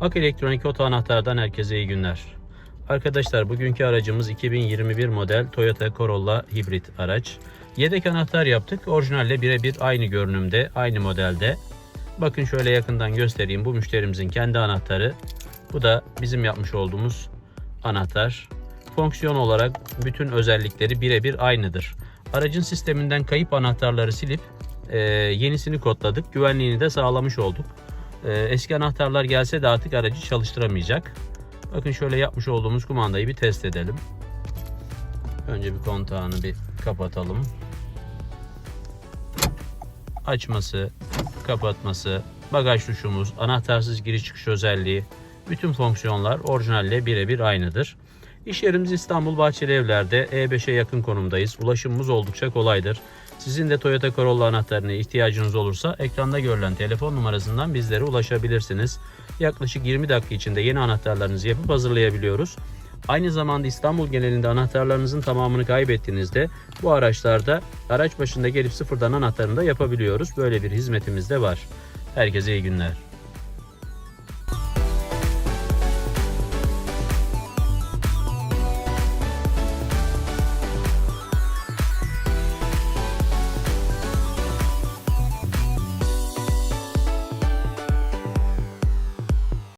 Ak Elektronik Oto Anahtar'dan herkese iyi günler. Arkadaşlar bugünkü aracımız 2021 model Toyota Corolla hibrit araç. Yedek anahtar yaptık. Orijinalle birebir aynı görünümde, aynı modelde. Bakın şöyle yakından göstereyim. Bu müşterimizin kendi anahtarı. Bu da bizim yapmış olduğumuz anahtar. Fonksiyon olarak bütün özellikleri birebir aynıdır. Aracın sisteminden kayıp anahtarları silip e, yenisini kodladık. Güvenliğini de sağlamış olduk. E, eski anahtarlar gelse de artık aracı çalıştıramayacak. Bakın şöyle yapmış olduğumuz kumandayı bir test edelim. Önce bir kontağını bir kapatalım. Açması, kapatması, bagaj tuşumuz, anahtarsız giriş çıkış özelliği, bütün fonksiyonlar orijinalle birebir aynıdır. İş yerimiz İstanbul Bahçeli Evler'de E5'e yakın konumdayız. Ulaşımımız oldukça kolaydır. Sizin de Toyota Corolla anahtarına ihtiyacınız olursa ekranda görülen telefon numarasından bizlere ulaşabilirsiniz. Yaklaşık 20 dakika içinde yeni anahtarlarınızı yapıp hazırlayabiliyoruz. Aynı zamanda İstanbul genelinde anahtarlarınızın tamamını kaybettiğinizde bu araçlarda araç başında gelip sıfırdan anahtarını da yapabiliyoruz. Böyle bir hizmetimiz de var. Herkese iyi günler.